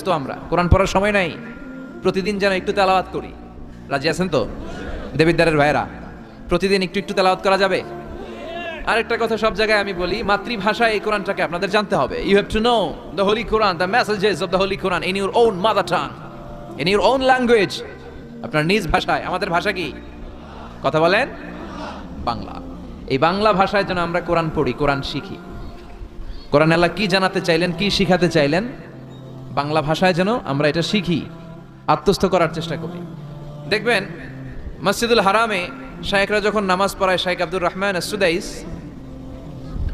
ব্যস্ত আমরা। কোরআন পড়ার সময় নাই। প্রতিদিন যেন একটু তেলাওয়াত করি। রাজি আছেন তো? দেবিদ্দারের ভাইরা প্রতিদিন একটু একটু তেলাওয়াত করা যাবে? আরেকটা কথা সব জায়গায় আমি বলি, মাতৃভাষায় এই কোরআনটাকে আপনাদের জানতে হবে। You have to know the holy Quran the messages of the holy Quran in your own mother tongue in your own language আপনার নিজ ভাষায়, আমাদের ভাষা কি? কথা বলেন? বাংলা। এই বাংলা ভাষায় যেন আমরা কোরআন পড়ি, কোরআন শিখি। কোরআন আল্লাহ কি জানাতে চাইলেন, কি শিখাতে চাইলেন? বাংলা ভাষায় যেন আমরা এটা শিখি, আত্মস্থ করার চেষ্টা করি। দেখবেন, মসজিদুল হারামে শায়েকরা যখন নামাজ পড়ায় শাইখ আব্দুর রহমান সুদাইস,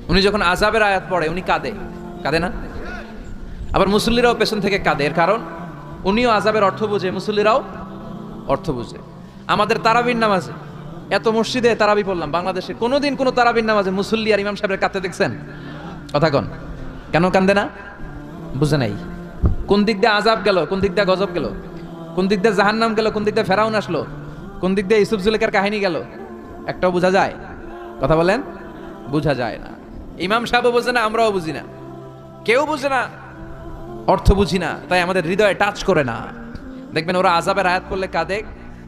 উনি যখন আজাবের আয়াত পড়ে, উনি কাঁদে। কাঁদে না? আবার মুসল্লিরাও পেছন থেকে কাঁদে, এর কারণ, উনিও আজাবের অর্থ বুঝে, মুসল্লিরাও অর্থ বুঝে। আমাদের তারাবির নামাজে, এত মসজিদে তারাবি পড়লাম, বাংলাদেশে কোনোদিন কোনো তারাবির নামাজে মুসল্লি আর ইমাম সাহেবের কাঁদতে দেখছেন? কথা কন। কেন কান্দে না? বুঝে নাই। কোন দিক দিয়ে আজাব গেল, কোন দিক দিয়ে গজব গেল? কোন দিক দিয়ে জাহান্নাম গেল, কোন দিক দিয়ে ফেরাউন আসলো? কোন দিক দিয়ে ইসুফ জুলেকার কাহিনী গেল? একটাও বোঝা যায়? কথা বলেন? বোঝা যায় না। ইমাম সাহেবও বোঝে না, আমরাও বুঝি না। কেউ বুঝে না, অর্থ বুঝি না, তাই আমাদের হৃদয়ে টাচ করে না। দেখবেন ওরা আজাবের আয়াত পড়লে কাঁদে,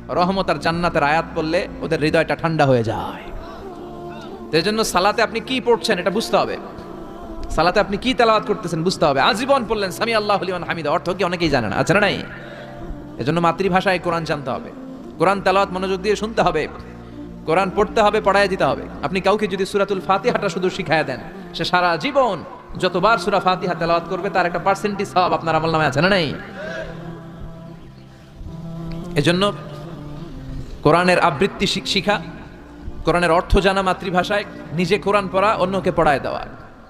রহমত আর জান্নাতের আয়াত পড়লে ওদের হৃদয়টা ঠান্ডা হয়ে যায়। এই জন্য সালাতে আপনি কি পড়ছেন এটা বুঝতে হবে। সালাতে আপনি কি তেলাওয়াত করতেছেন বুঝতে হবে। আজীবন পড়লেন, সামি আল্লাহ লিমান হামিদ অর্থ কি অনেকেই জানে না। না নাই? এজন্য মাতৃভাষায় কোরআন জানতে হবে। কোরআন তেলাওয়াত মনোযোগ দিয়ে শুনতে হবে। কোরআন পড়তে হবে, পড়ায় দিতে হবে। আপনি কাউকে যদি সুরাতুল ফাতিহাটা শুধু শিখায় দেন, সে সারা জীবন যতবার সুরা ফাতিহা তেলাওয়াত করবে, তার একটা পার্সেন্টেজ সব আপনার আমল নামে আছে না নাই? এজন্য কোরআনের আবৃত্তি শিক- শিখা, কোরআনের অর্থ জানা মাতৃভাষায় নিজে কোরআন পড়া, অন্যকে পড়ায় দেওয়া।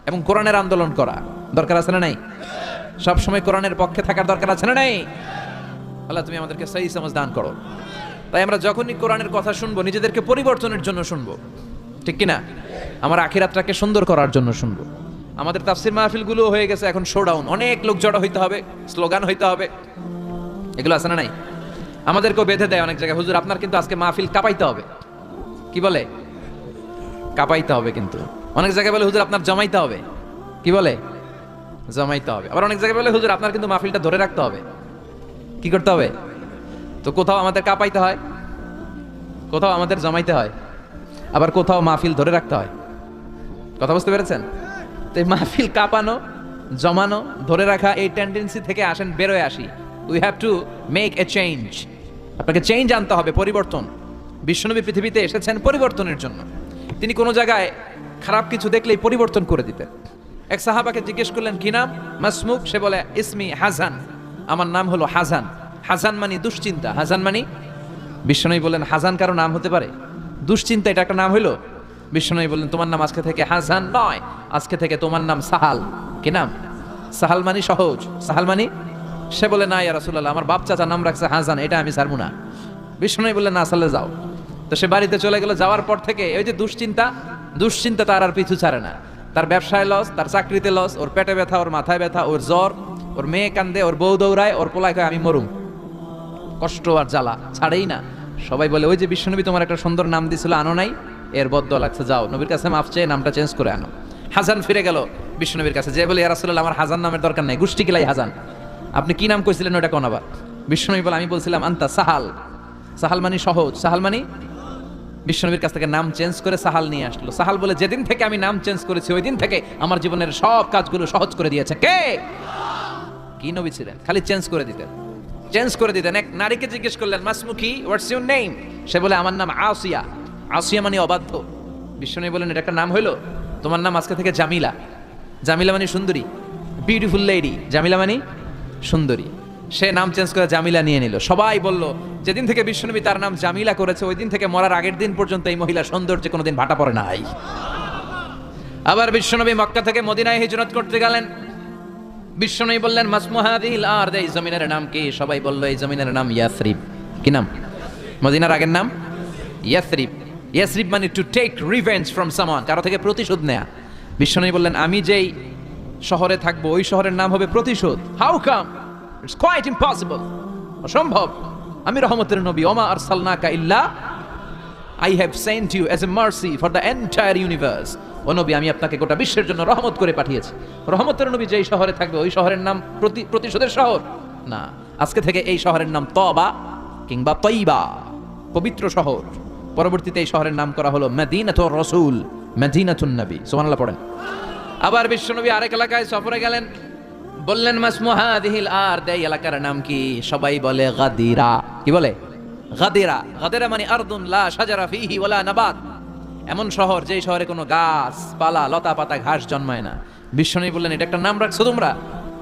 এবং কোরআনের আন্দোলন করা। দরকার আছে না নাই? সব সময় কোরআনের পক্ষে থাকার দরকার আছে না নাই? আল্লাহ, তুমি আমাদেরকে সেই সমাজ দান করো। তাই আমরা যখনই কোরআনের কথা শুনব, নিজেদেরকে পরিবর্তনের জন্য শুনব। ঠিক কিনা? আমার আখিরাতটাকে সুন্দর করার জন্য শুনব। আমাদের তাফসির মাহফিলগুলো হয়ে গেছে, এখন শোডাউন অনেক লোক জড়ো হইতে হবে, স্লোগান হইতে হবে। এগুলো আছে না নাই? আমাদেরকেও বেঁধে দেয় অনেক জায়গায়। হুজুর, আপনার কিন্তু আজকে মাহফিল কাঁপাইতে হবে। কি বলে? কাঁপাইতে হবে কিন্তু। অনেক জায়গায় বলে, হুজুর, আপনার জমাইতে হবে। কি বলে? জমাইতে হবে। আবার অনেক জায়গায় বলে, হুজুর, আপনার কিন্তু মাহফিলটা ধরে রাখতে হবে। কি করতে হবে? তো কোথাও আমাদের কাঁপাইতে হয়, কোথাও আমাদের জমাইতে হয়, আবার কোথাও মাহফিল ধরে রাখতে হয়। কথা বুঝতে পেরেছেন? তো এই মাহফিল কাঁপানো, জমানো, ধরে রাখা, এই টেন্ডেন্সি থেকে আসেন, বেরোয় আসি। We have to make a change আপনাকে চেঞ্জ আনতে হবে, পরিবর্তন। বিশ্বনবী পৃথিবীতে এসেছেন পরিবর্তনের জন্য। তিনি কোনো জায়গায় খারাপ কিছু দেখলেই পরিবর্তন করে দিতেন এক সাহাবাকে জিজ্ঞেস করলেন, কি নাম? মাসমুক, সে বলে, ইসমি হাসান। আমার নাম হলো হাসান। হাসান মানি দুশ্চিন্তা। হাসান মানি? বিশ্বনবী বললেন, হাসান কারও নাম হতে পারে? দুশ্চিন্তা, এটা একটা নাম হইল? বিশ্বনবী বললেন, তোমার নাম আজকে থেকে হাসান নয়, আজকে থেকে তোমার নাম সাহাল। কি নাম? সাহাল মানি সহজ। সাহাল মানি? সে বলে, না, ইয়া রাসূলুল্লাহ, আমার বাপ চাচা নাম রাখছে হাসান, এটা আমি ছাড়বো না। বিষ্ণু বললেন, না আসলে যাও। তো সে বাড়িতে চলে গেল, যাওয়ার পর থেকে ওই যে দুশ্চিন্তা দুশ্চিন্তা তার আর পিছু ছাড়ে না। তার ব্যবসায় লস তার চাকরিতে লস ওর পেটে ব্যথা, ওর মাথায় ব্যথা, ওর জ্বর, ওর মেয়ে কান্দে, ওর বউ দৌড়ায়, ওর পোলায় কয়, আমি মরুম। কষ্ট আর জ্বালা ছাড়েই না। সবাই বলে, ওই যে বিশ্বনবী তোমার একটা সুন্দর নাম দিছিল, আনো নাই? এর বদ্ধ লাগছে, যাও, নবীর কাছে মাফ চেয়ে নামটা চেঞ্জ করে আনো। হাজান ফিরে গেল বিশ্বনবীর কাছে, যে বলে রাসূলুল্লাহ, আমার হাজান নামের দরকার নাই গুষ্টি কিলাই হাসান। আপনি কি নাম কইছিলেন ওটা কোন আবার? বিশ্বনবী বলে, আমি বলছিলাম, আন্তা সাহাল। সাহাল মানি সহজ, সাহাল মানি বিশ্বনবীর কাছ থেকে নাম চেঞ্জ করে সাহাল নিয়ে আসলো। সাহাল বলে, যেদিন থেকে আমি নাম চেঞ্জ করেছি, ওই দিন থেকে আমার জীবনের সব কাজগুলো সহজ করে দিয়েছে। কে? কি নবী ছিলেন? খালি চেঞ্জ করে দিতেন। চেঞ্জ করে দিতেন। এক নারীকে জিজ্ঞেস করলেন, মাসমুখী হোয়াটস ইউর নেম সে বলে, আমার নাম আসিয়া। আসিয়া মানে অবাধ্য। বিশ্বনবী বলেন এটা একটা নাম হইল? তোমার নাম আজকে থেকে জামিলা। জামিলা মানে সুন্দরী। বিউটিফুল লেডি জামিলা মানে সুন্দরী। সে নাম চেঞ্জ করে জামিলা নিয়ে নিল। সবাই বলল, যেদিন থেকে বিশ্বনবী তার নাম জামিলা করেছে, ওই দিন থেকে মরার আগের দিন পর্যন্ত এই মহিলা সৌন্দর্যে কোনোদিন ভাটা পড়ে নাই। আবার বিশ্বনবী মক্কা থেকে মদিনায় হিজরত করতে গেলেন। বিশ্বনবী বললেন মাসমুহাদিল আর এই জমিনের নাম কি? সবাই বলল, এই জমিনের নাম ইয়াসরিব। কি নাম? মদিনার আগের নাম? ইয়াসরিব। ইয়াসরিব মানে টু টেক রিভেঞ্জ ফ্রম সামান কারও থেকে প্রতিশোধ নেয়া। বিশ্বনবী বললেন, আমি যেই শহরে থাকব, ওই শহরের নাম হবে প্রতিশোধ। How come it's quite impossible অসম্ভব আমি রহমতের নবী ওমা আরসালনাকা ইল্লা I have sent you as a mercy for the entire universe. ও নবী আমি আপনাকে গোটা বিশ্বের জন্য রহমত করে পাঠিয়েছি। রহমতের নবী যেই শহরে থাকবে, ওই শহরের নাম প্রতি প্রতিশোধের শহর? না, আজকে থেকে এই শহরের নাম তবা কিংবা তৈবা, পবিত্র শহর। পরবর্তীতে এই শহরের নাম করা হলো মেদিনাত রসুল, মেদিনাতুন নবী। সুবহানাল্লাহ, পড়েন। আবার বিশ্বনবী আরেক এলাকায় সফরে গেলেন। বললেন মাসমুহাদিহিল আর দেই এলাকার নাম কি? সবাই বলে, গাদিরা। কি বলে? গাদিরা। গাদিরা মানে আরদুন, লা শাজারা ফিহি ওয়ালা নাবাত। এমন শহর যেই শহরে কোনো গাছ, পালা, লতা, পাতা, ঘাস জন্মায় না। বিশ্বনবী বললেন, এটা একটা নাম রাখছো তোমরা?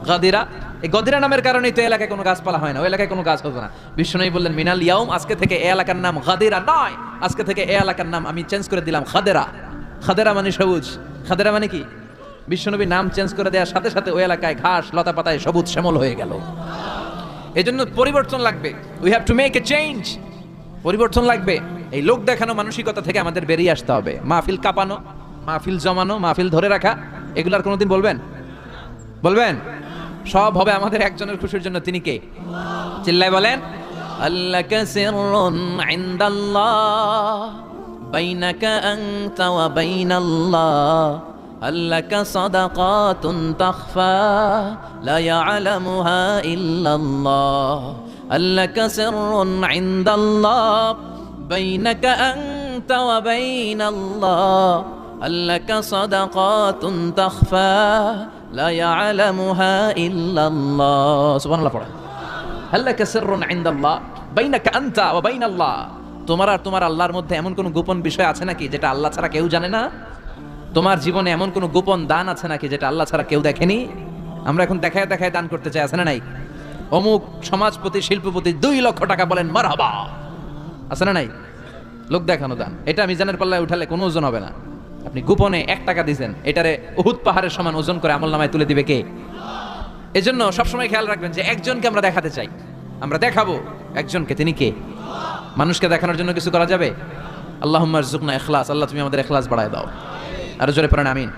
গাদিরা? এই গদিরা নামের কারণেই তো এলাকায় কোনো গাছপালা হয় না। ওই এলাকায় কোনো গাছ হতো না। বিশ্বনবী বললেন, মিনাল ইয়াউম, আজকে থেকে এই এলাকার নাম গাদিরা নয়। আজকে থেকে এই এলাকার নাম আমি চেঞ্জ করে দিলাম খাদেরা খাদেরা মানে সবুজ। খাদেরা মানে কি? বিশ্বনবী নাম চেঞ্জ করে দেওয়ার সাথে সাথে ওই এলাকায় ঘাস লতা পাতায় সবুজ শ্যামল হয়ে গেল। এই জন্য পরিবর্তন লাগবে। We have to make a change পরিবর্তন লাগবে। এই লোক দেখানো মানসিকতা থেকে আমাদের বেরিয়ে আসতে হবে। মাহফিল কাঁপানো, মাহফিল জমানো, মাহফিল ধরে রাখা এগুলার কোনোদিন বলবেন? বলবেন? সব হবে আমাদের একজনের খুশির জন্য। তিনি কে? চিল্লায় বলেন আল্লাহ আল্লাকা সাদাকাতুন তাখফা, লা ইয়ালামুহা ইল্লাল্লাহ। আল্লাকা সিররুন ইনদাল্লাহ, বাইনাকা আনতা ওয়া বাইনাল্লাহ। আল্লাকা সাদাকাতুন তাখফা, লা ইয়ালামুহা ইল্লাল্লাহ। সুবহানাল্লাহ পড়ো। আল্লাকা সিররুন ইনদাল্লাহ, বাইনাকা আনতা ওয়া বাইনাল্লাহ। তোমার আর তোমার আল্লাহর মধ্যে এমন কোন গোপন বিষয় আছে নাকি যেটা আল্লাহ ছাড়া কেউ জানে না? তোমার জীবনে এমন কোনো গোপন দান আছে নাকি যেটা আল্লাহ ছাড়া কেউ দেখেনি? আমরা এখন দেখায় দেখায় দান করতে চাই, আছে না নাই? অমুক সমাজপতি, শিল্পপতি দুই লক্ষ টাকা বলেন, মারহাবা। আছে না নাই? লোক দেখানো দান। এটা মিজানের পাল্লায় উঠালে কোনো ওজন হবে না। আপনি গোপনে এক টাকা দিয়েছেন এটারে উহুদ পাহাড়ের সমান ওজন করে আমল নামায় তুলে দিবে কে? এজন্য সবসময় খেয়াল রাখবেন যে একজনকে আমরা দেখাতে চাই। আমরা দেখাবো একজনকে, তিনি কে? মানুষকে দেখানোর জন্য কিছু করা যাবে? আল্লাহ জুকনা এখলাস আল্লাহ তুমি আমাদের এখলাস বাড়ায় দাও। আরও জোরে পড়েন, আমিন।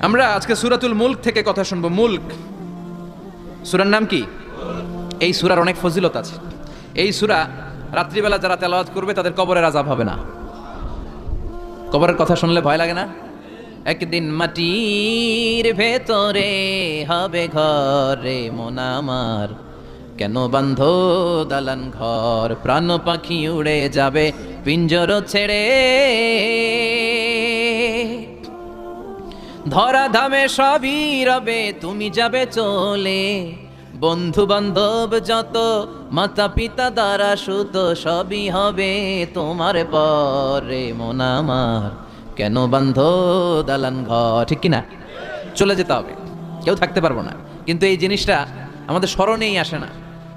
আমরা আজকে সুরাতুল মুল্ক থেকে কথা শুনব। মুল্ক, সুরার নাম কি? এই সুরার অনেক ফজিলত আছে। এই সুরা রাত্রিবেলা যারা তেলাওয়াত করবে, তাদের কবরের আজাব হবে না। কবরের কথা শুনলে ভয় লাগে না? একদিন মাটির ভেতরে হবে ঘরে মন আমার। কেন বান্ধ দালান ঘর? প্রাণ পাখি উড়ে যাবে, পিঞ্জর ছেড়ে ধরা ধামে সবই রবে, তুমি যাবে চলে। বন্ধু বান্ধব যত মাতা পিতা দ্বারা সুত, সবই হবে তোমার পরে। মন আমার, কেন বান্ধ দালান ঘর? ঠিক কিনা? চলে যেতে হবে। কেউ থাকতে পারব না। কিন্তু এই জিনিসটা আমাদের স্মরণেই আসে না।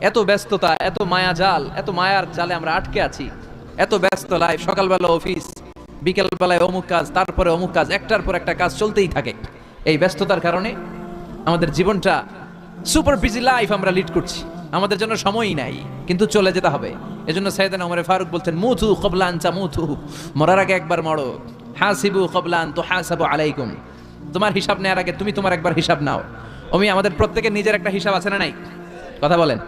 এত ব্যস্ততা, এত মায়া জাল, এত মায়ার জালে আমরা আটকে আছি। এত ব্যস্ত লাইফ সকালবেলা অফিস বিকেলবেলায় অমুক কাজ, তারপরে অমুক কাজ, একটার পর একটা কাজ চলতেই থাকে। এই ব্যস্ততার কারণে আমাদের জীবনটা সুপার বিজি লাইফ আমরা লিড করছি। আমাদের জন্য সময়ই নাই, কিন্তু চলে যেতে হবে। এজন্য সাইদান ওমরে ফারুক বলছেন মুথু কবলান চা মুথু মরার আগে একবার মরো। হাসিবু কবলান তো হাসাবু আলাইকুম। তোমার হিসাব নেওয়ার আগে তুমি তোমার একবার হিসাব নাও। আমি আমাদের প্রত্যেকের নিজের একটা হিসাব আছে না নাই? কথা বলেন।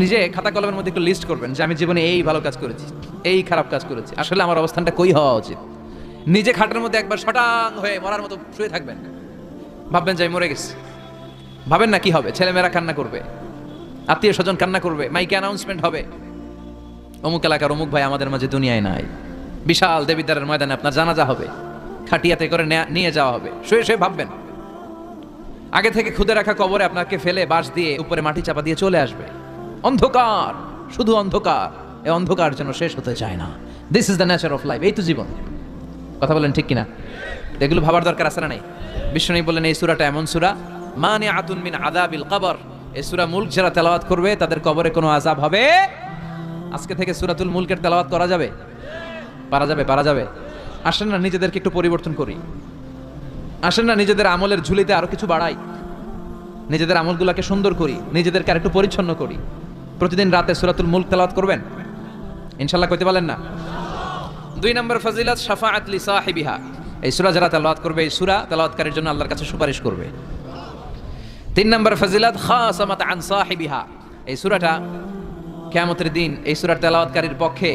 নিজে খাতা কলমের মধ্যে একটু লিস্ট করবেন যে, আমি জীবনে এই ভালো কাজ করেছি, এই খারাপ কাজ করেছি। আসলে আমার অবস্থানটা কই হওয়া উচিত? নিজে খাটের মধ্যে একবার শটাং হয়ে মরার মতো শুয়ে থাকবেন। ভাববেন যে আমি মরে গেছি। ভাবেন না কি হবে? ছেলেমেয়েরা কান্না করবে। আত্মীয় স্বজন কান্না করবে। মাইকে অ্যানাউন্সমেন্ট হবে। অমুক এলাকার অমুক ভাই আমাদের মাঝে দুনিয়ায় নাই। বিশাল দেবিদ্বারের ময়দানে আপনার জানাজা হবে। খাটিয়াতে করে নেয়া- যাওয়া হবে। শুয়ে শুয়ে ভাববেন। আগে থেকে খুদে রাখা কবরে আপনাকে ফেলে বাঁশ দিয়ে উপরে মাটি চাপা দিয়ে চলে আসবে। অন্ধকার! শুধু অন্ধকার। এই অন্ধকার যেন শেষ হতে চায় না। This is the nature of life এই তো জীবন। কথা বলেন ঠিক কিনা? এগুলো ভাবার দরকার আছে না নাই? বিষ্ণু বললেন, এই সুরাটা এমন সুরা মানে আতুন মিন আদাবিল কবর। এই সুরা মুল্ক যারা তেলাওয়াত করবে, তাদের কবরে কোনো আজাব হবে? আজকে থেকে সুরাতুল মুলকের তেলাওয়াত করা যাবে? পারা যাবে পারা যাবে। আসেন না, নিজেদেরকে একটু পরিবর্তন করি। আসেন না, নিজেদের আমলের ঝুলিতে আরও কিছু বাড়াই। নিজেদের আমলগুলোকে সুন্দর করি, নিজেদেরকে আর একটু পরিচ্ছন্ন করি। প্রতিদিন রাতে সুরাতুল মুল্ক তেলাওয়াত করবেন? ইনশাল্লাহ কইতে পারলেন না? দুই নম্বর ফজিলত, শাফাআত লি সাহিবিহা। এই সুরা যারা তেলাওয়াত করবে, এই সুরা তেলাওয়াতকারীর জন্য আল্লাহর কাছে সুপারিশ করবে। তিন নম্বর ফজিলত, খাসামাত আন সাহিবিহা। এই সুরাটা কিয়ামতের দিন এই সূরার তেলাওয়াতকারীর পক্ষে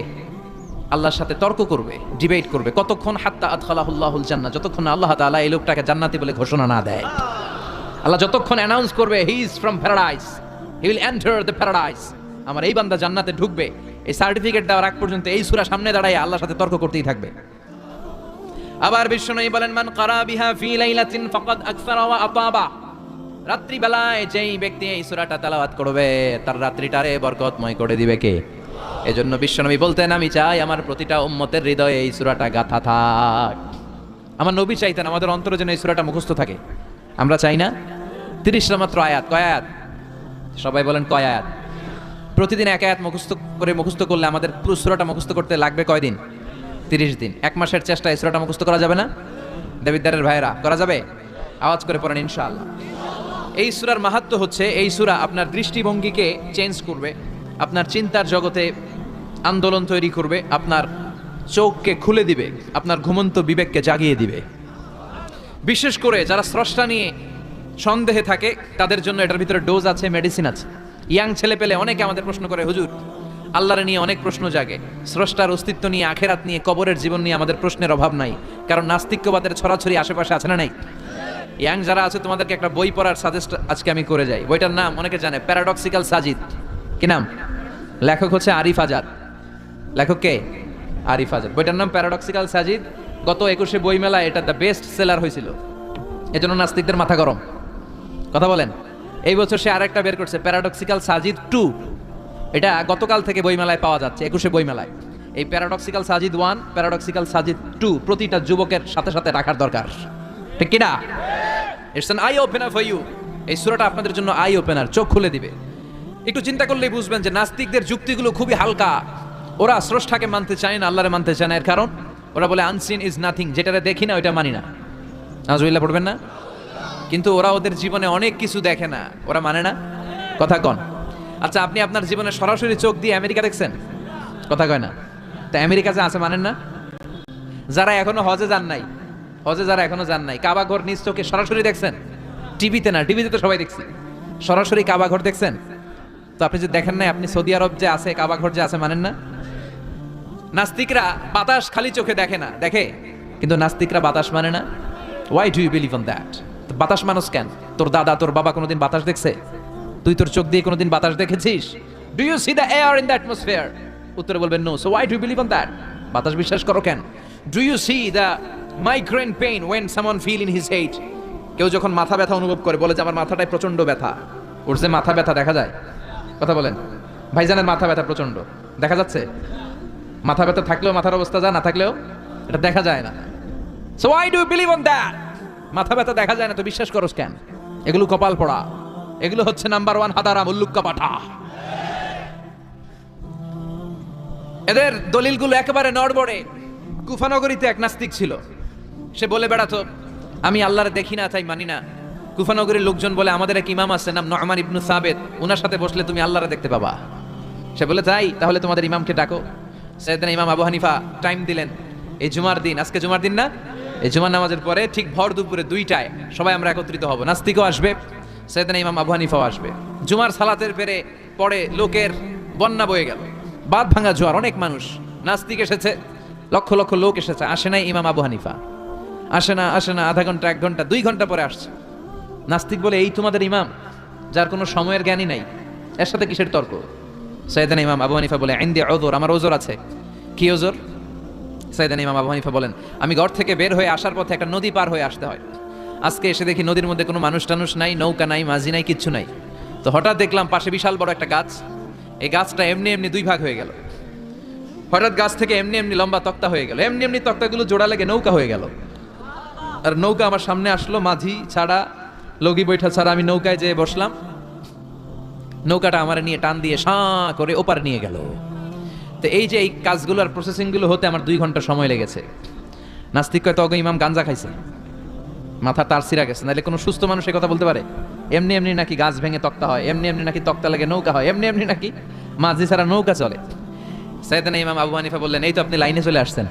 আল্লাহর সাথে তর্ক করবে ডিবেট করবে। কতক্ষণ হাত্তা আদখালাহুল্লাহুল জান্নাত যতক্ষণ আল্লাহ তাআলা এই লোকটাকে জান্নাতি বলে ঘোষণা না দেয়। আল্লাহ যতক্ষণ অ্যানাউন্স করবে he is from paradise he will enter the paradise আমার এই বান্দা জান্নাতে ঢুকবে এই সার্টিফিকেট দেওয়ার আগ পর্যন্ত এই সূরা সামনে দাঁড়ায় আল্লাহর সাথে তর্ক করতেই থাকবে। আবার বিশ্বনবী বলেন, মান কারা বিহা ফি লাইলাতিন ফাকাদ আকসারা ওয়া আতাবা। রাত্রিবেলায় যেই ব্যক্তি এই সূরাটা তেলাওয়াত করবে, তার রাত্রিটারে বরকতময় করে দিবে কে? এজন্য বিশ্বনবী বলতেন, আমি চাই আমার প্রতিটা উম্মতের হৃদয়ে এই সূরাটা গাথা থাক। আমার নবী চাইতেন আমাদের অন্তরে যেন এই সূরাটা মুখস্থ থাকে। আমরা চাই না? তিরিশটা মাত্র আয়াত। কয় আয়াত? সবাই বলেন, কয় আয়াত? প্রতিদিন এক আয়াত মুখস্থ করে মুখস্থ করলে আমাদের পুরো সূরাটা মুখস্থ করতে লাগবে কয়দিন? তিরিশ দিন। এক মাসের চেষ্টা এই সূরাটা মুখস্থ করা যাবে না? দেবিদ্দারের ভাইরা করা যাবে? আওয়াজ করে পড়েন ইনশাআল্লাহ। এই সুরার মাহাত্ম হচ্ছে, এই সুরা আপনার দৃষ্টিভঙ্গিকে চেঞ্জ করবে, আপনার চিন্তার জগতে আন্দোলন তৈরি করবে, আপনার চোখকে খুলে দিবে, আপনার ঘুমন্ত বিবেককে জাগিয়ে দিবে। বিশেষ করে যারা স্রষ্টা নিয়ে সন্দেহে থাকে, তাদের জন্য এটার ভিতরে ডোজ আছে মেডিসিন আছে। ইয়াং ছেলে পেলে অনেকে আমাদের প্রশ্ন করে, হুজুর, আল্লাহরে নিয়ে অনেক প্রশ্ন জাগে। স্রষ্টার অস্তিত্ব নিয়ে, আখেরাত নিয়ে, কবরের জীবন নিয়ে আমাদের প্রশ্নের অভাব নাই। কারণ নাস্তিক্যবাদের ছড়াছড়ি আশেপাশে আছে না নাই? ইয়াং যারা আছে, তোমাদেরকে একটা বই পড়ার সাজেস্ট আজকে আমি করে যাই। বইটার নাম অনেকে জানে প্যারাডক্সিক্যাল সাজিদ কি নাম? লেখক হচ্ছে আরিফ আজাদ। লেখক কে? আরিফ আজাদ। বইটার নাম প্যারাডক্সিক্যাল সাজিদ গত একুশে বইমেলা এটা দ্য বেস্ট সেলার হয়েছিল। এজন্য নাস্তিকদের মাথা গরম। কথা বলেন। এই বছর সে আরেকটা বের করছে প্যারাডক্সিক্যাল সাজিদ টু এটা গতকাল থেকে বইমেলায় পাওয়া যাচ্ছে, একুশে বইমেলায়। এই paradoxical Sajid one paradoxical Sajid two প্রতিটা যুবকের সাথে সাথে রাখার দরকার। ঠিক কিনা? It's an eye opener for you এই সূরাটা আপনাদের জন্য আই ওপেনার চোখ খুলে দিবে। একটু চিন্তা করলেই বুঝবেন যে নাস্তিকদের যুক্তিগুলো খুবই হালকা। ওরা স্রষ্টাকে মানতে চায় না, আল্লাহরে মানতে চায় না, এর কারণ? ওরা বলে আনসিন ইজ নাথিং যেটারে দেখি না, ওইটা মানি না। নাজুবিল্লাহ পড়বেন না? কিন্তু ওরা ওদের জীবনে অনেক কিছু দেখে না। ওরা মানে না? কথা কন। আচ্ছা আপনি আপনার জীবনে সরাসরি চোখ দিয়ে আমেরিকা দেখছেন? কথা কয় না। তা আমেরিকা যে আছে মানেন না? যারা এখনও হজে যান নাই, হজে যারা এখনও যান নাই, কাবা ঘর নিজ চোখে সরাসরি দেখছেন? টিভিতে না, টিভিতে তো সবাই দেখছি। সরাসরি কাবা ঘর দেখছেন? তো আপনি যে দেখেন নাই, আপনি সৌদি আরব যে আছে, কাবা ঘর যে আছে, মানেন না? নাস্তিকরা বাতাস খালি চোখে দেখে না, দেখে? কিন্তু নাস্তিকরা বাতাস মানে না? Why do you believe on that বাতাস মানুষ কেন? তোর দাদা, তোর বাবা কোনোদিন বাতাস দেখছে? তুই তোর চোখ দিয়ে কোনোদিন বাতাস দেখেছিস? Do you see the air in the atmosphere উত্তরে বলবেন no so why do believe on that বাতাস বিশ্বাস করো কেন? Do you see the migraine pain when someone feel in his head কেউ যখন মাথা ব্যথা অনুভব করে, বলে যে আমার মাথাটায় প্রচণ্ড ব্যথা। ওর যে মাথা ব্যথা দেখা যায়? কথা বলেন। ভাইজানের মাথা ব্যথা প্রচণ্ড দেখা যাচ্ছে? মাথা ব্যথা থাকলেও মাথার অবস্থা যা না থাকলেও এটা দেখা যায় না। So I do believe on that মাথা ব্যথা দেখা যায় না তো বিশ্বাস করো কেন এগুলো কপাল পড়া। এগুলো হচ্ছে নাম্বার ওয়ান হাদারাম উল্লুক্কা পাঠা। এদের দলিলগুলো একেবারে নড়বড়ে। কুফানগরীতে এক নাস্তিক ছিল। সে বলে, বেড়াতো, আমি আল্লাহরে দেখি না, তাই মানি না। কুফানগরীর লোকজন বলে, আমাদের এক ইমাম আছে, নাম নহমান ইবনু সাবেদ ওনার সাথে বসলে তুমি আল্লাহরে দেখতে পাবা। সে বলে, তাই? তাহলে তোমাদের ইমামকে ডাকো। সেদিন ইমাম আবু হানিফা টাইম দিলেন। এই জুমার দিন, আজকে জুমার দিন না? এই জুমার নামাজের পরে ঠিক ভর দুপুরে দুইটায় সবাই আমরা একত্রিত হব। নাস্তিকও আসবে সেদিন ইমাম আবু হানিফাও আসবে। জুমার সালাতের পেরে পরে লোকের বন্যা বয়ে গেল। বাদ ভাঙা জোয়ার, অনেক মানুষ নাস্তিক এসেছে, লক্ষ লক্ষ লোক এসেছে, আসে নাই ইমাম আবু হানিফা। আসে না আসে না, আধা ঘণ্টা, এক ঘণ্টা, দুই ঘণ্টা পরে আসছে। নাস্তিক বলে, এই তোমাদের ইমাম, যার কোনো সময়ের জ্ঞানই নাই, এর সাথে কিসের তর্ক? সৈয়দান ইমাম আবু হানিফা বলে আইন দিয়ে ওজোর আমার ওজোর আছে। কি ওজোর সৈয়দান ইমাম আবু হানিফা বলেন, আমি ঘর থেকে বের হয়ে আসার পথে একটা নদী পার হয়ে আসতে হয়। আজকে এসে দেখি নদীর মধ্যে কোনো মানুষ টানুষ নাই, নৌকা নাই, মাঝি নাই, কিচ্ছু নাই। তো হঠাৎ দেখলাম পাশে বিশাল বড় একটা গাছ। এই গাছটা এমনি এমনি দুই ভাগ হয়ে গেল। হঠাৎ গাছ থেকে এমনি এমনি লম্বা তক্তা হয়ে গেল। এমনি এমনি তক্তাগুলো জোড়া লেগে নৌকা হয়ে গেল। আর নৌকা আমার সামনে আসলো, মাঝি ছাড়া, লগি বৈঠা ছাড়া আমি নৌকায় যেয়ে বসলাম। নৌকাটা আমার নিয়ে টান দিয়ে সাঁ করে ওপার নিয়ে গেল। তো এই যে এই কাজগুলো আর প্রসেসিংগুলো হতে আমার দুই ঘণ্টা সময় লেগেছে। নাস্তিক কয় তখন ইমাম গাঞ্জা খাইছে। মাথা তার সিরা গেছে। নাহলে কোনো সুস্থ মানুষ কথা বলতে পারে? এমনি এমনি নাকি গাছ ভেঙে তক্তা হয়, এমনি এমনি নাকি তক্তা লাগে নৌকা হয়, এমনি এমনি নাকি মাঝি ছাড়া নৌকা চলে। সাইদানা ইমাম আবু হানিফা বললেন, এই তো আপনি লাইনে চলে আসছেন।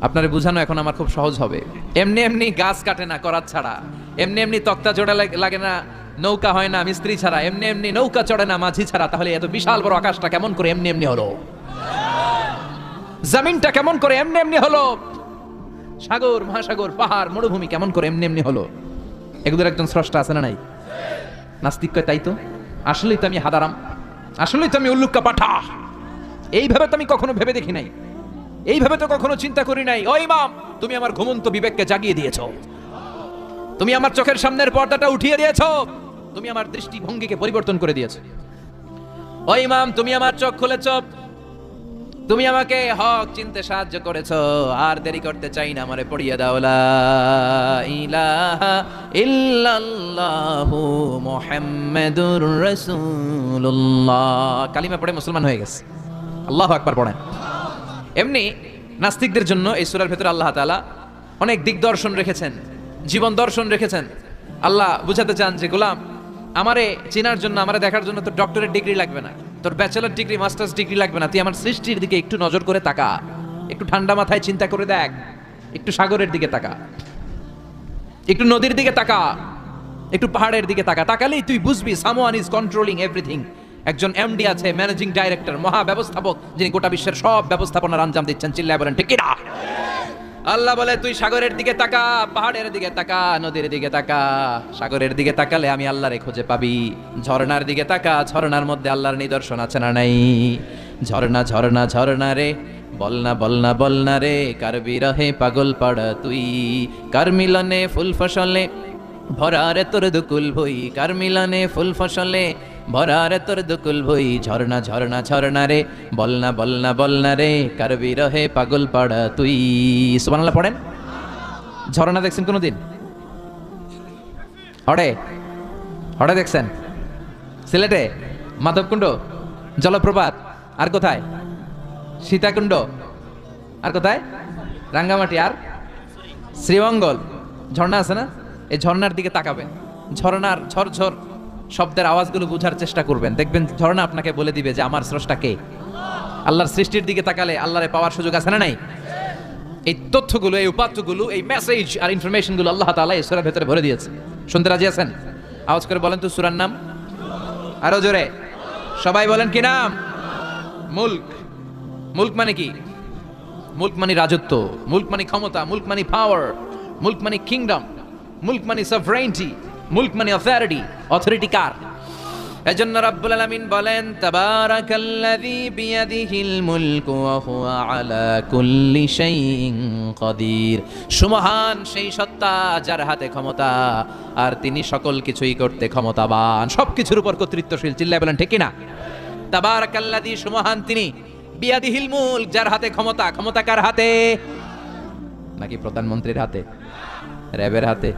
আপনার বুঝানো এখন আমার খুব সহজ হবে। এমনি এমনি গাছ কাটে না করার ছাড়া। এমনি এমনি তক্তা জোড়া লাগে না, নৌকা হয় না, মিস্ত্রি ছাড়া। এমনি এমনি নৌকা চড়ে না, মাঝি ছাড়া। তাহলে এত বিশাল বড় আকাশটা কেমন করে এমনি এমনি হলো? জমিনটা কেমন করে এমনি এমনি হলো? সাগর, মহাসাগর, পাহাড়, মরুভূমি কেমন করে এমনি এমনি হলো? এগুলোর একজন স্রষ্টা আছে না নাই? নাস্তিক কয়, তাই তো? আসলেই তো আমি হাদারাম। আসলেই তো আমি উল্লুক্কা পাঠা। এইভাবে তো আমি কখনো ভেবে দেখি নাই। এইভাবে তো কখনো চিন্তা করি নাই। ওই মাম তুমি আমার ঘুমন্ত বিবেককে জাগিয়ে দিয়েছ। তুমি আমার চোখের সামনের পর্দাটা উঠিয়ে দিয়েছ। তুমি আমার দৃষ্টিভঙ্গিকে পরিবর্তন করে দিয়েছ। ও ইমাম, তুমি আমার চোখ খুলেছ। তুমি আমাকে হক চিনতে সাহায্য করেছ, আর দেরি করতে চাই না, আমারে পড়িয়ে দাও, লা ইলাহা কালিমা পড়ে মুসলমান হয়ে গেছে। আল্লাহু আকবার পড়েন। এমনি নাস্তিকদের জন্য এই সূরার ভেতরে আল্লাহ তাআলা অনেক দিক দর্শন রেখেছেন, জীবন দর্শন রেখেছেন। আল্লাহ বুঝাতে চান যে, গোলাম, আমারে চেনার জন্য, আমারে দেখার জন্য তো ডক্টরেট ডিগ্রি লাগবে না। তোর ব্যাচেলার ডিগ্রি মাস্টার্স ডিগ্রি লাগবে না। তুই আমার সৃষ্টির দিকে একটু নজর করে তাকা। একটু ঠান্ডা মাথায় চিন্তা করে দেখ। একটু সাগরের দিকে তাকা। একটু নদীর দিকে তাকা। একটু পাহাড়ের দিকে তাকা। তাকালেই তুই বুঝবি সামওয়ান ইজ কন্ট্রোলিং এভরিথিং একজন এমডি আছে ম্যানেজিং ডাইরেক্টর মহা ব্যবস্থাপক যিনি গোটা বিশ্বের সব ব্যবস্থাপনার আঞ্জাম দিচ্ছেন। চিল্লায় বলেন ঠিক আল্লাহ বলে, তুই সাগরের দিকে তাকা, পাহাড়ের দিকে তাকা, নদীর দিকে তাকা। সাগরের দিকে তাকালে আমি আল্লাহরে খুঁজে পাবি। ঝর্ণার দিকে তাকা, ঝর্ণার মধ্যে আল্লাহর নিদর্শন আছে না নাই? ঝর্ণা ঝর্ণা ঝর্ণা রে, বলনা বলনা বলনা রে, কার বিরহে পাগল পাড়া তুই? কার মিলনে ফুল ফসলে ভরারে তোর দুকুল ভই কার মিলনে ফুল ফসলে। ভরারে তোর দুকুল ভই, ঝর্ণা ঝর্ণা ঝর্ণা রে। বলনা বলনা বলনা রে কার বিরহে পাগল পাড়া তুই। সুবহানাল্লাহ পড়েন। ঝর্ণা দেখছেন কোনোদিন? হড়ে হড়ে দেখছেন? সিলেটে? মাধবকুণ্ড? জলপ্রপাত? আর কোথায়? সীতাকুণ্ড? আর কোথায়? রাঙ্গামাটি? আর? শ্রীমঙ্গল? ঝর্ণা আছে না? এই ঝর্ণার দিকে তাকাবেন। ঝর্ণার ঝরঝর শব্দের আওয়াজগুলো বোঝার চেষ্টা করবেন। দেখবেন ঝর্ণা আপনাকে বলে দিবে যে, আমার স্রষ্টা কে? আল্লাহর সৃষ্টির দিকে তাকালে আল্লাহরে পাওয়ার সুযোগ আছে না নাই? এই তথ্যগুলো, এই উপাত্তগুলো, এই মেসেজ আর ইনফরমেশনগুলো আল্লাহ তাআলা এই সূরার ভেতরে ভরে দিয়েছে। শুনতে রাজি আছেন? আওয়াজ করে বলেন তো সুরার নাম। আরও জোরে। সবাই বলেন কি নাম? মুল্ক। মুল্ক মানে কি? মুল্ক মানে রাজত্ব। মুল্ক মানে ক্ষমতা। মুল্ক মানে পাওয়ার মুল্ক মানে কিংডম মুল্ক মানে সফরেন্টি মুল্ক মানে অথরিটি অথরিটি কার এজন্য রাব্বুল আলামিন বলেন তাবারাকাল্লাযী বিয়াদিহিল মুলকু ওয়া হুয়া আলা কুল্লি শাইইন কাদির সুমহান সেই সত্তা যার হাতে ক্ষমতা, আর তিনি সকল কিছুই করতে ক্ষমতাবান। সবকিছুর উপর কর্তৃত্বশীল, চিল্লায় বলেন, ঠিক কি না তাবারাকাল্লাযী সুমহান তিনি, বিয়াদিহিল মুলক, যার হাতে ক্ষমতা। ক্ষমতা কার হাতে? নাকি প্রধানমন্ত্রীর হাতে। র্যাবের হাতে,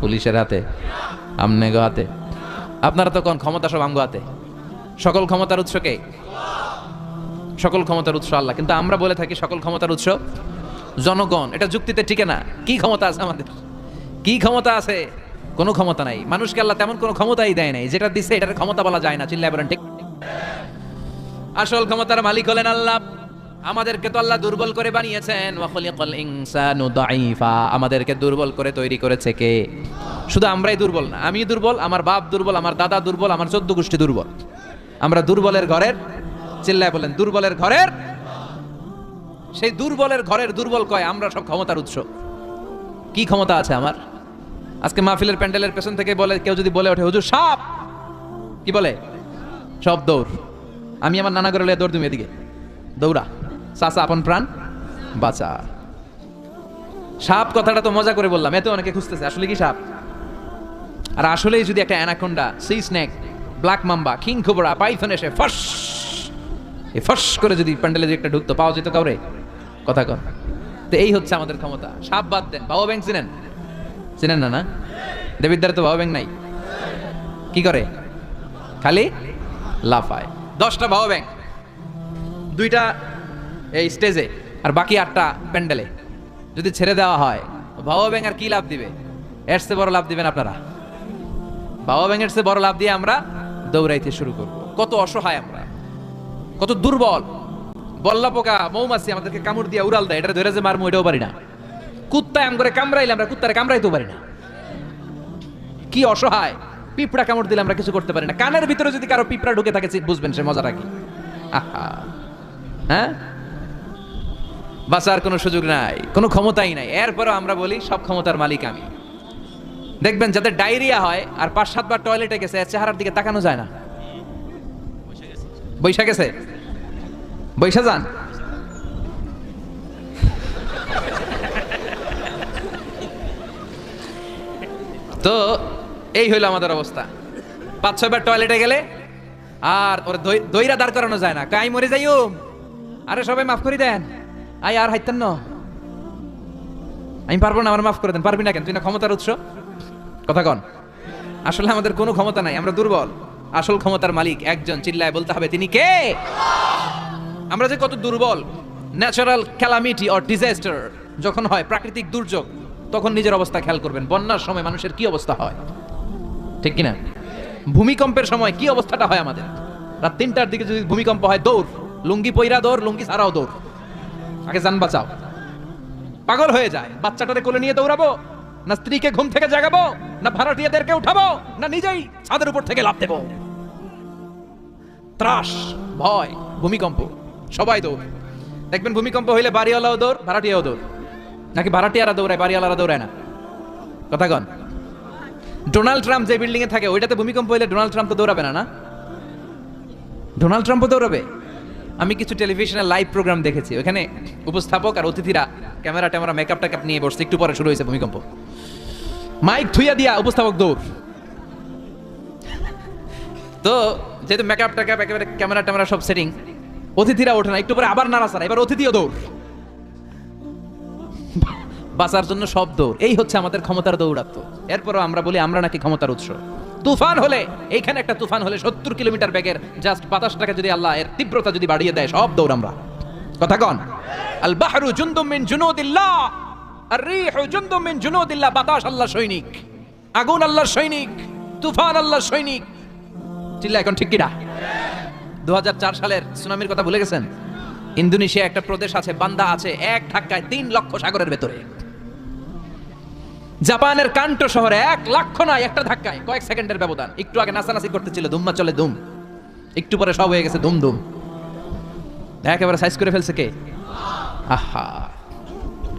পুলিশের হাতে, আমনেগো হাতে। আপনারা তো কোন ক্ষমতা সব আমগো হাতে? সকল ক্ষমতার উৎস কে? সকল ক্ষমতার উৎস আল্লাহ। কিন্তু আমরা বলে থাকি সকল ক্ষমতার উৎস জনগণ। এটা যুক্তিতে টিকে না। কি ক্ষমতা আছে আমাদের? কি ক্ষমতা আছে? কোনো ক্ষমতা নাই। মানুষকে আল্লাহ তেমন কোনো ক্ষমতাই দেয় নাই। যেটা দিছে এটার ক্ষমতা বলা যায় না। চিল্লায় বলেন ঠিক? আসল ক্ষমতার মালিক হলেন আল্লাহ। আমাদেরকে তো আল্লাহ দুর্বল করে বানিয়েছেন। ওয়া খলিকাল ইনসানু দাঈফা। আমাদেরকে দুর্বল করে তৈরি করেছে কে? শুধু আমরাই দুর্বল না আমি দুর্বল, আমার বাপ দুর্বল, আমার দাদা দুর্বল, আমার চোদ্দ গোষ্ঠী দুর্বল। আমরা দুর্বলের ঘরের, চিল্লায় বলেন, দুর্বলের ঘরের, সেই দুর্বলের ঘরের দুর্বল কয়? আমরা সব ক্ষমতার উৎস। কি ক্ষমতা আছে আমার? আজকে মাহফিলের প্যান্ডেলের পেছন থেকে বলে, কেউ যদি বলে ওঠে, হুজুর, সাপ! কি বলে? সব দৌড়। আমি আমার নানা করে দৌড় তুমি এদিকে। দৌড়া। চাচা আপন প্রাণ, বাঁচা। সাপ কথাটা তো মজা করে বললাম, এতে অনেকে খুঁজতেছে, আসলে কি সাপ? আর আসলেই যদি একটা anaconda sea snake black mamba king cobra python এসে ফস, এ ফস করে যদি প্যান্ডেলে যে একটা ঢুকতো, পাওয়া যেত কাউরে? কথা কর তো এই হচ্ছে আমাদের ক্ষমতা। সাপ বাদ দেন, বাবা ব্যাংক চিনেন? চিনেন না না? দেবিদ্দারে তো বাবা ব্যাংক নাই। কি করে? খালি? লাফায়। দশটা বাবা ব্যাংক। দুইটা এই স্টেজে আর বাকি আটটা প্যান্ডেলে। যদি ছেড়ে দেওয়া হয়, বাবা ব্যাংক আর কি লাভ দিবে? এর বড় লাভ দিবেন আপনারা। বাবা ব্যাংকের চেয়ে বড় লাভ দিয়ে আমরা দৌড়াইতে শুরু করব। কত অসহায় আমরা। কত দুর্বল। বল্লা পোকা, মৌমাছি আমাদেরকে কামড় দিয়ে উড়াল দেয়। এটা ধরে যে মারমু, এটাও পারি না। কুত্তায় আম করে কামড়াইলে আমরা কুত্তারে কামড়াইতেও পারি না। কি অসহায়। পিঁপড়া কামড় দিলে আমরা কিছু করতে পারি না। কানের ভিতরে যদি কারও পিঁপড়া ঢুকে থাকে, বুঝবেন সে মজাটা কি। হ্যাঁ? বাঁচার কোনো সুযোগ নাই, কোনো ক্ষমতাই নাই। এরপরও আমরা বলি, সব ক্ষমতার মালিক আমি। দেখবেন যাদের ডায়রিয়া হয়, আর পাঁচ সাতবার টয়লেটে গেছে চেহারার দিকে তাকানো যায় না। বৈশা গেছে? বৈশা যান। তো, এই হইল আমাদের অবস্থা। পাঁচ ছয়বার টয়লেটে গেলে, আর ওর দই- দইরা দাঁড় করানো যায় না। কাই মরে যাইও আরে সবাই মাফ করে দেন। আই আর হাইতেন না। আমি পারব না, আমার মাফ করে দেন, পারবি না কেন? তুই না ক্ষমতার উৎস? কথা কন। আসলে আমাদের কোনো ক্ষমতা নাই, আমরা দুর্বল। আসল ক্ষমতার মালিক একজন, চিল্লায় বলতে হবে, তিনি কে? আমরা যে কত দুর্বল ন্যাচারাল ক্যালামিটি অর ডিজাস্টার যখন হয়, প্রাকৃতিক দুর্যোগ, তখন নিজের অবস্থা খেয়াল করবেন। বন্যার সময় মানুষের কি অবস্থা হয়? ঠিক কিনা? ভূমিকম্পের সময় কি অবস্থাটা হয় আমাদের? রাত তিনটার দিকে যদি ভূমিকম্প হয়, দৌড়। লুঙ্গি পইরা দৌড়, লুঙ্গি ছাড়াও দৌড়। আগে যান বাঁচাও। পাগল হয়ে যায়। বাচ্চাটারে কোলে নিয়ে দৌড়াবো, না স্ত্রীকে ঘুম থেকে জাগাবো, না ভাড়াটিয়াদেরকে উঠাবো, না নিজেই ছাদের উপর থেকে লাভ দেবো। ত্রাস, ভয়, ভূমিকম্প, সবাই দৌড়। দেখবেন ভূমিকম্প হইলে বাড়িওয়ালাও দৌড়, ভাড়াটিয়াও দৌড়। নাকি ভাড়াটিয়ারা দৌড়ায়, বাড়িওয়ালারা দৌড়ায় না? কথা কন। ডোনাল্ড ট্রাম্প যে বিল্ডিং এ থাকে, ওইটাতে ভূমিকম্প হইলে ডোনাল্ড ট্রাম্প তো দৌড়াবে না না? ডোনাল্ড ট্রাম্পও দৌড়াবে? আমি কিছু টেলিভিশনের লাইভ প্রোগ্রাম দেখেছি। ওখানে উপস্থাপক আর অতিথিরা ক্যামেরা ট্যামেরা মেকআপ টেকআপ নিয়ে বসছে। একটু পরে শুরু হয়েছে ভূমিকম্প। মাইক থুইয়া দিয়া উপস্থাপক দৌড়। তো, যেহেতু মেকআপ টেকআপ একেবারে ক্যামেরা ট্যামেরা সব সেটিং অতিথিরা ওঠে না। একটু পরে আবার নাড়াচাড়া। এবার অতিথিও দৌড়। বাঁচার জন্য সব দৌড়। এই হচ্ছে আমাদের ক্ষমতার দৌড়াত্ম। এরপরও আমরা বলি, আমরা নাকি ক্ষমতার উৎস। তুফান হলে, এইখানে একটা তুফান হলে সত্তর কিলোমিটার বেগের জাস্ট বাতাসটাকে যদি আল্লাহ এর তীব্রতা যদি বাড়িয়ে দেয়, সব দৌড় আমরা। কথা কন? আল বাহরু জুনদুম মিন জুনুদিল্লাহ আর রিহু জুনদুম মিন জুনুদিল্লাহ, বাতাস আল্লাহ সৈনিক, আগুন আল্লাহর সৈনিক, তুফান আল্লাহর সৈনিক। চিল্লা, এখন ঠিক কিনা? দু সালের সুনামির কথা ভুলে গেছেন? ইন্দোনেশিয়া একটা প্রদেশ আছে, বান্দা আছে, এক ধাক্কায় তিন লক্ষ সাগরের ভেতরে। জাপানের কান্টো শহরে এক লক্ষ নয় একটা ধাক্কায়। কয়েক সেকেন্ডের ব্যবধান। একটু আগে নাচানাচি করতেছিল ধুম্মা চলে ধুম। একটু পরে সব হয়ে গেছে, ধুম ধুম। একেবারে সাইজ করে ফেলছে কে? আহা।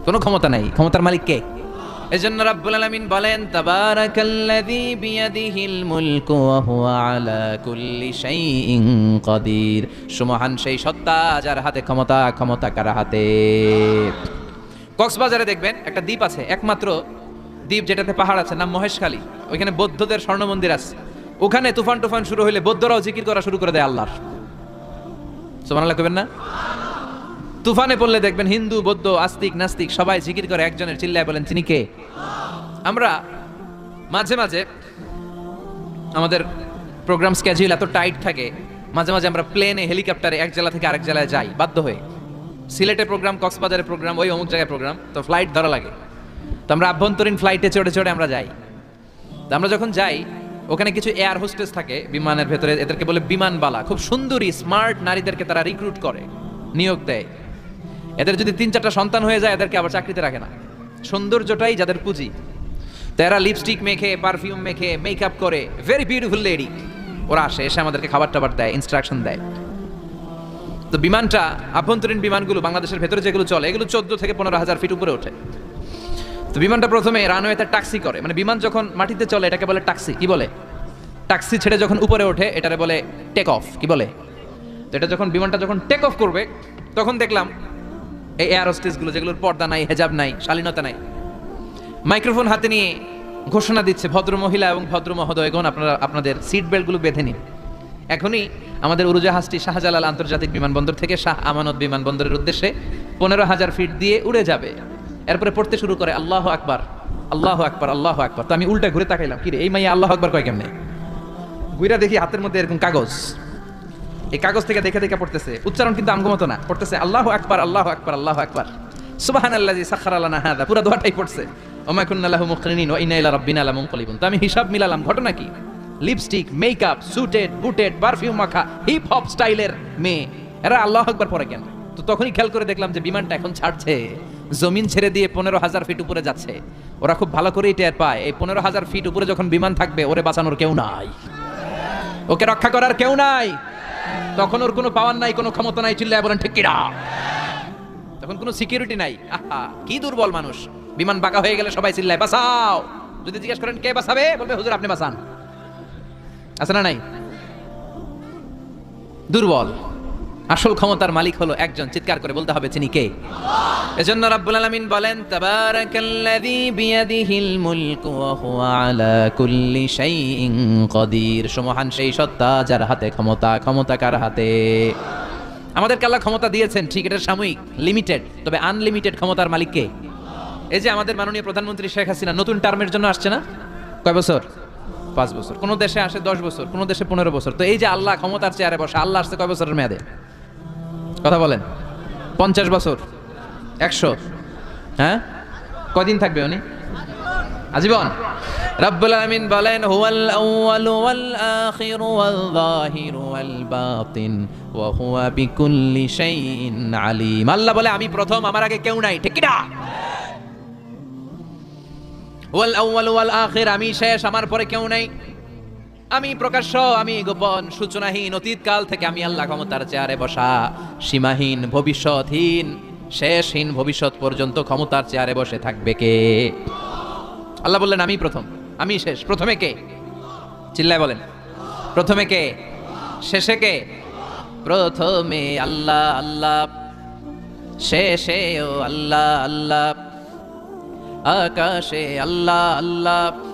কোনো ক্ষমতা নাই। ক্ষমতার মালিক কে? এজন্য রাব্বুল আলামিন বলেন, তাবারাকাল্লাযী বিয়াদিহিল মুলকু ওয়া হুয়া আলা কুল্লি শাইইন কাদির। সুমহান সেই সত্তা যার হাতে ক্ষমতা ক্ষমতা কার হাতে? কক্সবাজারে দেখবেন একটা দ্বীপ আছে, একমাত্র দ্বীপ যেটাতে পাহাড় আছে, নাম মহেশখালী ওইখানে বৌদ্ধদের স্বর্ণ মন্দির আছে। ওখানে তুফান টুফান শুরু হইলে বৌদ্ধরাও জিকির করা শুরু করে দেয় আল্লাহর। সুবহানাল্লাহ কইবেন না? তুফানে পড়লে দেখবেন হিন্দু, বৌদ্ধ, আস্তিক, নাস্তিক সবাই জিকির করে, একজনের চিল্লায় বলেন তিনি কে? আমরা মাঝে মাঝে আমাদের প্রোগ্রাম স্কেজিউল এত টাইট থাকে, মাঝে মাঝে আমরা প্লেনে হেলিকপ্টারে এক জেলা থেকে আরেক জেলায় যাই, বাধ্য হয়ে। সিলেটে প্রোগ্রাম কক্সবাজারে প্রোগ্রাম ওই অমুক জায়গায় প্রোগ্রাম তো ফ্লাইট ধরা লাগে। তো আমরা আভ্যন্তরীণ ফ্লাইটে চড়ে চড়ে আমরা যাই। তো আমরা যখন যাই, ওখানে কিছু এয়ার হোস্টেস থাকে বিমানের ভেতরে, এদেরকে বলে বিমানবালা। খুব সুন্দরী স্মার্ট নারীদেরকে তারা রিক্রুট করে, নিয়োগ দেয়। এদের যদি তিন চারটা সন্তান হয়ে যায়, এদেরকে আবার চাকরিতে রাখে না। সৌন্দর্যটাই যাদের পুঁজি। তো এরা লিপস্টিক মেখে পারফিউম মেখে মেকআপ করে ভেরি বিউটিফুল লেডি ওরা আসে, এসে আমাদেরকে খাবার টাবার দেয় ইনস্ট্রাকশন দেয়। তো বিমানটা, আভ্যন্তরীণ বিমানগুলো বাংলাদেশের ভেতরে যেগুলো চলে, এগুলো চোদ্দ থেকে পনেরো হাজার ফিট উপরে ওঠে। তো বিমানটা প্রথমে রানওয়েতে ট্যাক্সি করে। মানে বিমান যখন মাটিতে চলে, এটাকে বলে ট্যাক্সি কি বলে? ট্যাক্সি ছেড়ে যখন উপরে ওঠে, এটারে বলে টেক অফ কি বলে? তো এটা যখন বিমানটা যখন টেক অফ করবে, তখন দেখলাম এই এয়ার হোস্টেসগুলো যেগুলোর পর্দা নাই, হেজাব নাই, শালীনতা নাই মাইক্রোফোন হাতে নিয়ে ঘোষণা দিচ্ছে, ভদ্র মহিলা এবং ভদ্র মহোদয়গণ, আপনারা আপনাদের সিট বেল্টগুলো বেঁধে নিন। এখনই আমাদের উড়োজাহাজটি শাহজালাল আন্তর্জাতিক বিমানবন্দর থেকে শাহ আমানত বিমানবন্দরের উদ্দেশ্যে পনেরো হাজার ফিট দিয়ে উড়ে যাবে। এরপরে পড়তে শুরু করে, আল্লাহ আকবার আল্লাহ আকবার আল্লাহ আকবার। তো আমি উল্টা ঘুরে তাকাইলাম, কি রে, এই মাইয়া আল্লাহ আকবার কয় কেমনে? ঘুরে দেখি হাতের মধ্যে এরকম কাগজ। এই কাগজ থেকে দেখে দেখে পড়তেছে। উচ্চারণ কিন্তু আমগমতো না, পড়তেছে, আল্লাহ আকবার আল্লাহ আকবার আল্লাহ আকবার। সুবাহান আল্লাহ সাখার আল্লাহ হাদা, পুরো দোয়াটাই পড়ছে। ওমাকুন্নাল্লাহু মুকরিনিন, ওয়া ইন্না ইলা রাব্বিনা লামুনকালিবুন। তো আমি হিসাব মিলালাম, ঘটনা কি? Lipstick, makeup, suited, booted, perfume মাখা হিপ হপ স্টাইলের মেয়ে। এরা আল্লাহ আকবার পরে কেন তো তখনই খেয়াল করে দেখলাম যে বিমানটা এখন ছাড়ছে। জমিন ছেড়ে দিয়ে পনেরো হাজার ফিট উপরে যাচ্ছে। ওরা খুব ভালো করেই টের পায়, এই পনেরো হাজার ফিট উপরে যখন বিমান থাকবে, ওরে বাঁচানোর কেউ নাই। ওকে রক্ষা করার কেউ নাই। তখন ওর কোনো পাওয়ার নাই, কোনো ক্ষমতা নাই, চিল্লায় বলেন, ঠিক তখন কোনো সিকিউরিটি নাই। আহা, কি দুর্বল মানুষ। বিমান বাঁকা হয়ে গেলে সবাই চিল্লায়, বাঁচাও! যদি জিজ্ঞেস করেন, কে বাঁচাবে? বলবে, হুজুর, আপনি বাঁচান। আছে না নাই? দুর্বল। আসল ক্ষমতার মালিক হলো একজন, চিৎকার করে বলতে হবে তিনি কে? এজন্য রাব্বুল আলামিন বলেন, তাবারাকাল্লাযী বিয়াদিহিল মুলকু ওয়া হুয়া আলা কুল্লি শাইইন কদির। সুমহান সেই সত্তা যার হাতে ক্ষমতা ক্ষমতা কার হাতে? আমাদেরকে আল্লাহ ক্ষমতা দিয়েছেন, ঠিক, এটা সাময়িক লিমিটেড তবে আনলিমিটেড ক্ষমতার মালিক কে? এই যে আমাদের মাননীয় প্রধানমন্ত্রী শেখ হাসিনা নতুন টার্মের জন্য আসছে না? কয় বছর? পাঁচ বছর। কোন দেশে আসে দশ বছর, কোন দেশে পনেরো বছর। তো এই যে আল্লাহ ক্ষমতার চেয়ারে বসে, আল্লাহ আসছে কয় বছরের মেয়াদে? কথা বলেন। পঞ্চাশ বছর। একশো। হ্যাঁ? কদিন থাকবে উনি? আজীবন। রব্বুল আলামিন বলেন, হুয়াল আউয়ালু ওয়াল আখিরু ওয়াল যাহিরু ওয়াল বাতিন ওয়া হুয়া বিকুল্লি শাইইন আলিম। আল্লাহ বলে, আমি প্রথম, আমার আগে কেউ নাই, ঠিক কি না? ওয়াল আউয়ালু ওয়াল আখির, আমি শেষ, আমার পরে কেউ নাই। আমি প্রকাশ্য, আমি গোপন, সূচনাহীন, অতীতকাল থেকে আমি আল্লাহ ক্ষমতার চেয়ারে বসা। সীমাহীন ভবিষ্যৎহীন, শেষহীন ভবিষ্যৎ পর্যন্ত ক্ষমতার চেয়ারে বসে থাকবে কে? আল্লাহ বললেন, আমি প্রথম, আমি শেষ। প্রথমে কে? চিল্লায় বলেন, প্রথমে কে? শেষে কে? প্রথমে আল্লাহ আল্লাহ। শেষে ও আল্লাহ আল্লাহ। আকাশে আল্লাহ আল্লাহ।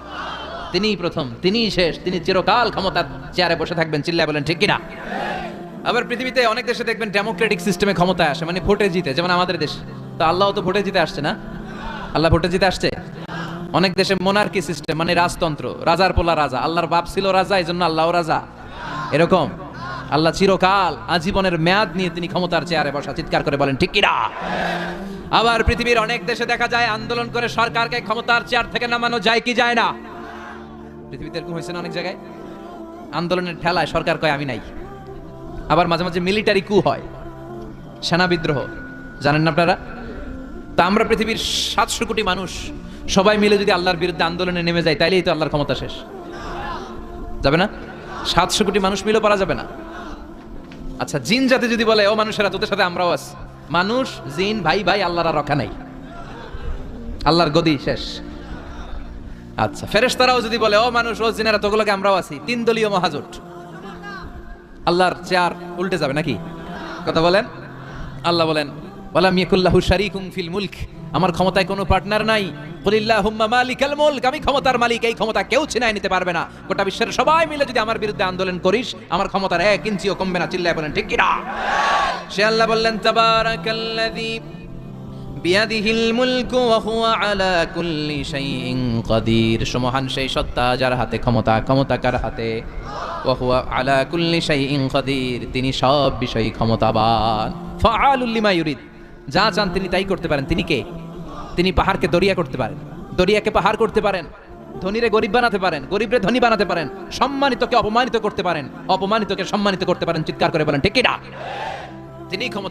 তিনিই প্রথম, তিনিই শেষ, তিনি চিরকাল ক্ষমতার চেয়ারে বসে থাকবেন, চিল্লায় বলেন, ঠিক কিনা? আবার পৃথিবীতে অনেক দেশে দেখবেন ডেমোক্রেটিক সিস্টেমে ক্ষমতায় আসে মানে ভোটে জিতে, যেমন আমাদের দেশ। তো আল্লাহ তো ভোটে জিতে আসছে না? আল্লাহ ভোটে জিতে আসছে? অনেক দেশে মোনার্কি সিস্টেম মানে রাজতন্ত্র, রাজার পোলা রাজা, আল্লাহর বাপ ছিল রাজা এই জন্য আল্লাহ রাজা। এরকম। আল্লাহ চিরকাল আজীবনের মেয়াদ নিয়ে তিনি ক্ষমতার চেয়ারে বসা, চিৎকার করে বলেন, ঠিক কিনা? আবার পৃথিবীর অনেক দেশে দেখা যায়, আন্দোলন করে সরকারকে ক্ষমতার চেয়ার থেকে নামানো যায় কি যায় না? পৃথিবীতে এরকম হয়েছে না অনেক জায়গায়? আন্দোলনের ঠেলায় সরকার কয়, আমি নাই। আবার মাঝে মাঝে মিলিটারি কু হয়। সেনা বিদ্রোহ, জানেন না আপনারা? তা আমরা পৃথিবীর সাতশো কোটি মানুষ সবাই মিলে যদি আল্লাহর বিরুদ্ধে আন্দোলনে নেমে যায়, তাইলেই তো আল্লাহর ক্ষমতা শেষ। যাবে না? সাতশো কোটি মানুষ মিলেও পারা যাবে না। আচ্ছা জিন জাতি যদি বলে, ও মানুষেরা, তোদের সাথে আমরাও আছি। মানুষ, জিন, ভাই ভাই, আল্লাহর রক্ষা নাই। আল্লাহর গদি শেষ। আচ্ছা ফেরেশতারাও যদি বলে, ও মানুষ, ও জিনেরা, তোগুলোকে আমরাও আছি। তিন দলীয় মহাজোট। আল্লাহর চেয়ার উল্টে যাবে নাকি? কথা বলেন। আল্লাহ বলেন, ওয়ালাম ইয়াকুল্লাহু শারীকুম ফিল মুলক। আমার ক্ষমতায় কোনো পার্টনার নাই। কুলিল্লাহুম্মা মালিকাল মুলক। আমি ক্ষমতার মালিক, এই ক্ষমতা কেউ ছিনায় নিতে পারবে না। গোটা বিশ্বের সবাই মিলে যদি আমার বিরুদ্ধে আন্দোলন করিস, আমার ক্ষমতার এক ইঞ্চিও কমবে না। চিল্লায় বলেন, ঠিক কিনা সে আল্লাহ বললেন, তাবারাকাল্লাযী বিয়াদিহিল মুলকু ওয়া আলা কুল্লি শাইইন কাদির। সুমহান সেই সত্তা যার হাতে ক্ষমতা ক্ষমতা কার হাতে? ওয়া আলা কুল্লি শাইইন কাদির। তিনি সব বিষয়ে ক্ষমতাবান। ফাআলুল লিমা ইউরিদ। যা চান তিনি তাই করতে পারেন। তিনি কে? তিনি পাহাড়কে দরিয়া করতে পারেন। দরিয়াকে পাহাড় করতে পারেন। ধনীরে গরিব বানাতে পারেন। গরিবরে ধনী বানাতে পারেন। সম্মানিতকে অপমানিত করতে পারেন। অপমানিতকে সম্মানিত করতে পারেন। চিৎকার করে বলেন ঠিক তিনি ক্ষমতা